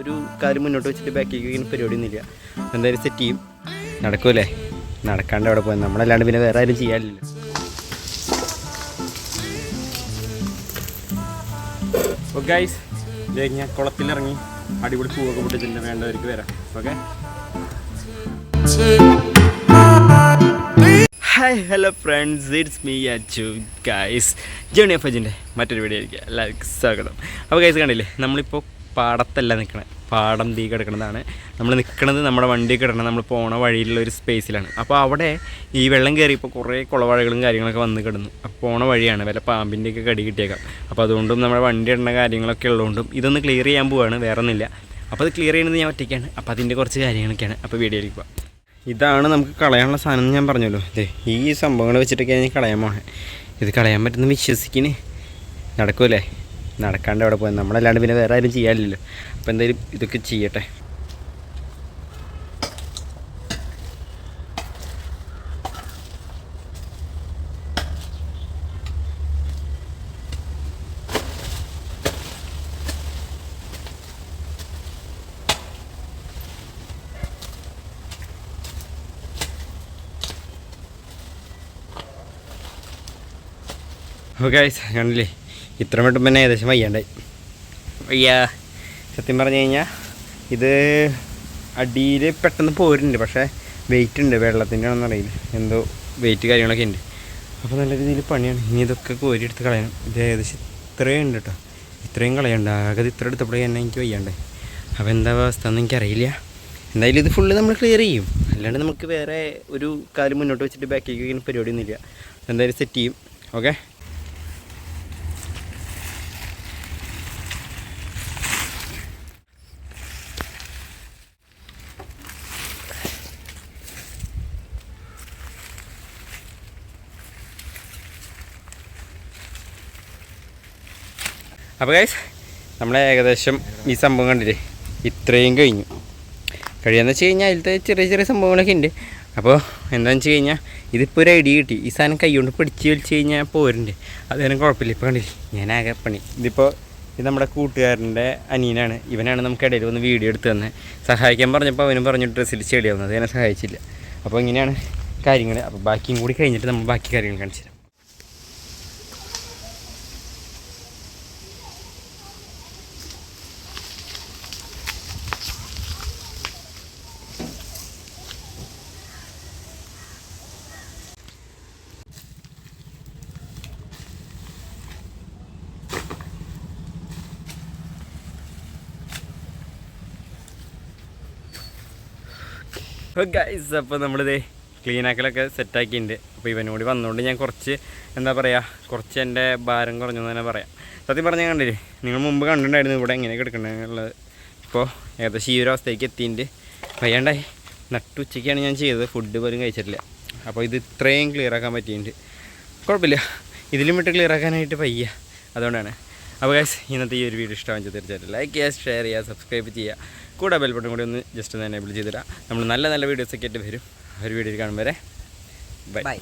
ഒരു കാര്യം മുന്നോട്ട് വെച്ചിട്ട് ബാക്കിലേക്ക് ഇങ്ങനെ പരിപാടിയൊന്നുമില്ല. എന്തായാലും സെറ്റ് ചെയ്യും. നടക്കൂലേ നടക്കാണ്ട് അവിടെ പോയി നമ്മളല്ലാണ്ട് പിന്നെ വേറെ ആരും ചെയ്യാനില്ല ഗൈസ് ഞാൻ കുളത്തിലിറങ്ങി അടിപൊളി പൂവൊക്കെ പൊട്ടിച്ചിട്ടുണ്ട്. വേണ്ടവർക്ക് വരാം. Okay hi hello friends it's me Achu guys Johnny F അജിന്റെ മറ്റൊരു വീഡിയോ ആയിരിക്കും. എല്ലാവർക്കും സ്വാഗതം. അപ്പോൾ ഗൈസ് കണ്ടില്ലേ? നമ്മളിപ്പോൾ പാടത്തല്ല നിൽക്കണേ പാടം തീ കിടക്കുന്നതാണ് നമ്മൾ നിൽക്കുന്നത് നമ്മുടെ വണ്ടി കിടക്കണം നമ്മൾ പോണ വഴിയിലുള്ള ഒരു സ്പേസിലാണ് അപ്പോൾ അവിടെ ഈ വെള്ളം കയറിയപ്പോൾ കുറേ കുളവാഴകളും കാര്യങ്ങളൊക്കെ വന്ന് കിടന്നു. അപ്പോൾ പോണ വഴിയാണ്. വല്ല പാമ്പിന്റെയൊക്കെ കടി കിട്ടിയേക്കാം. അപ്പോൾ അതുകൊണ്ടും നമ്മുടെ വണ്ടി ഇടുന്ന കാര്യങ്ങളൊക്കെ ഉള്ളതുകൊണ്ടും ഇതൊന്ന് ക്ലിയർ ചെയ്യാൻ പോവാണ്. വേറെ ഒന്നുമില്ല അപ്പോൾ അത് ക്ലിയർ ചെയ്യുന്നത് ഞാൻ ഒറ്റയ്ക്കാണ്. അപ്പോൾ അതിന്റെ കുറച്ച് കാര്യങ്ങളൊക്കെയാണ്. അപ്പോൾ വീഡിയോയിലേക്ക് പോകാം ഇതാണ് നമുക്ക് കളയാനുള്ള സാധനം എന്ന് ഞാൻ പറഞ്ഞല്ലോ. ഇതേ ഈ സംഭവങ്ങൾ വെച്ചിട്ടൊക്കെയാണ് ഞാൻ കളയാൻ പോണേ. ഇത് കളയാൻ പറ്റുന്ന വിശ്വസിക്കണ്. നടക്കൂലേ നടക്കാണ്ട് അവിടെ പോയി? നമ്മളല്ലാണ്ട് പിന്നെ വേറെ ആരും ചെയ്യാനില്ലല്ലോ. അപ്പോൾ എന്തായാലും ഇതൊക്കെ ചെയ്യട്ടെ. ഓക്കെ കണ്ടില്ലേ? ഇത്ര മട്ടും പിന്നെ ഏകദേശം വയ്യാണ്ടായി. വയ്യ. സത്യം പറഞ്ഞു കഴിഞ്ഞാൽ ഇത് അടിയിൽ പെട്ടെന്ന് പോരുന്നുണ്ട് പക്ഷേ വെയിറ്റ് ഉണ്ട് വെള്ളത്തിന്റെ ആണെന്ന് അറിയില്ല. എന്തോ വെയിറ്റ് കാര്യങ്ങളൊക്കെ ഉണ്ട്. അപ്പോൾ നല്ല രീതിയിൽ പണിയാണ്. ഇനി ഇതൊക്കെ കോരിയെടുത്ത് കളയണം. ഇത് ഏകദേശം ഇത്രയും ഉണ്ട് കേട്ടോ ഇത്രയും കളയണ്ട. ആകെ ഇത്ര എടുത്തപ്പോഴേ തന്നെ എനിക്ക് വയ്യാണ്ടേ അപ്പോൾ എന്താ അവസ്ഥ എന്ന് എനിക്കറിയില്ല. എന്തായാലും ഇത് ഫുള്ള് നമ്മൾ ക്ലിയർ ചെയ്യും. അല്ലാണ്ട് നമുക്ക് വേറെ ഒരു കാര്യം മുന്നോട്ട് വെച്ചിട്ട് ബാക്കിലേക്ക് പരിപാടിയൊന്നുമില്ല. എന്തായാലും സെറ്റ് ചെയ്യും. ഓക്കെ അപ്പോൾ ഗൈസ് നമ്മളെ ഏകദേശം ഈ സംഭവം കണ്ടില്ലേ? ഇത്രയും കഴിഞ്ഞു. കഴിയാന്ന് വെച്ച് കഴിഞ്ഞാൽ അതിലത്തെ ചെറിയ ചെറിയ സംഭവങ്ങളൊക്കെ ഉണ്ട് അപ്പോൾ എന്താണെന്ന് വെച്ച് കഴിഞ്ഞാൽ ഇതിപ്പോൾ ഒരു ഐഡിയ കിട്ടി. ഈ സാധനം കൈ കൊണ്ട് പിടിച്ച് വലിച്ച് കഴിഞ്ഞാൽ പോരുന്നുണ്ട് അതേനും കുഴപ്പമില്ല. ഇപ്പോൾ കണ്ടില്ല? ഞാൻ ആകെ പണി. ഇതിപ്പോൾ ഇത് നമ്മുടെ കൂട്ടുകാരന്റെ അനിയനാണ്. ഇവനാണ് നമുക്ക് ഇടയിൽ വന്ന് വീഡിയോ എടുത്ത് തന്നെ. സഹായിക്കാൻ പറഞ്ഞപ്പോൾ അവനും പറഞ്ഞു ഡ്രസ്സിൽ ചെടിയാവുന്നത് അതിനെ സഹായിച്ചില്ല. അപ്പോൾ ഇങ്ങനെയാണ് കാര്യങ്ങൾ അപ്പോൾ ബാക്കിയും കൂടി കഴിഞ്ഞിട്ട് നമ്മൾ ബാക്കി കാര്യങ്ങൾ കാണിച്ചു ഗൈസ് അപ്പോൾ നമ്മളിത് ക്ലീൻ ആക്കലൊക്കെ സെറ്റാക്കിയിട്ടുണ്ട് അപ്പോൾ ഇവനോട് വന്നുകൊണ്ട് ഞാൻ കുറച്ച് എന്താ പറയുക കുറച്ച് എന്റെ ഭാരം കുറഞ്ഞു തന്നെ പറയാം. സത്യം പറഞ്ഞാൽ കണ്ടില്ലേ നിങ്ങൾ മുമ്പ് കണ്ടിട്ടുണ്ടായിരുന്നു ഇവിടെ എങ്ങനെ കിടക്കണമെന്നുള്ളത് ഇപ്പോൾ ഏകദേശം ഈ ഒരു അവസ്ഥയ്ക്ക് എത്തിയിട്ടുണ്ട് വയ്യാണ്ടായി നട്ടുച്ചയ്ക്കാണ് ഞാൻ ചെയ്തത് ഫുഡ് പോലും കഴിച്ചിട്ടില്ല. അപ്പോൾ ഇത് ഇത്രയും ക്ലിയർ ആക്കാൻ പറ്റിയിട്ടുണ്ട് കുഴപ്പമില്ല. ഇതിലും വിട്ട് ക്ലിയർ ആക്കാനായിട്ട് പയ്യ അതുകൊണ്ടാണ്. അപ്പോൾ ഗൈസ് ഇന്നത്തെ ഈ ഒരു വീഡിയോ ഇഷ്ടമാണെന്ന് തീർച്ചയായിട്ടും ലൈക്ക് ചെയ്യുക ഷെയർ ചെയ്യുക സബ്സ്ക്രൈബ് ചെയ്യുക. കൂടെ ബെൽ ബട്ടൺ കൂടി ഒന്ന് ജസ്റ്റ് ഒന്ന് എനേബിൾ ചെയ്തിടാം നമ്മൾ നല്ല നല്ല വീഡിയോസൊക്കെ ആയിട്ട് വരും. ഒരു വീഡിയോ കാണും വരെ. Bye bye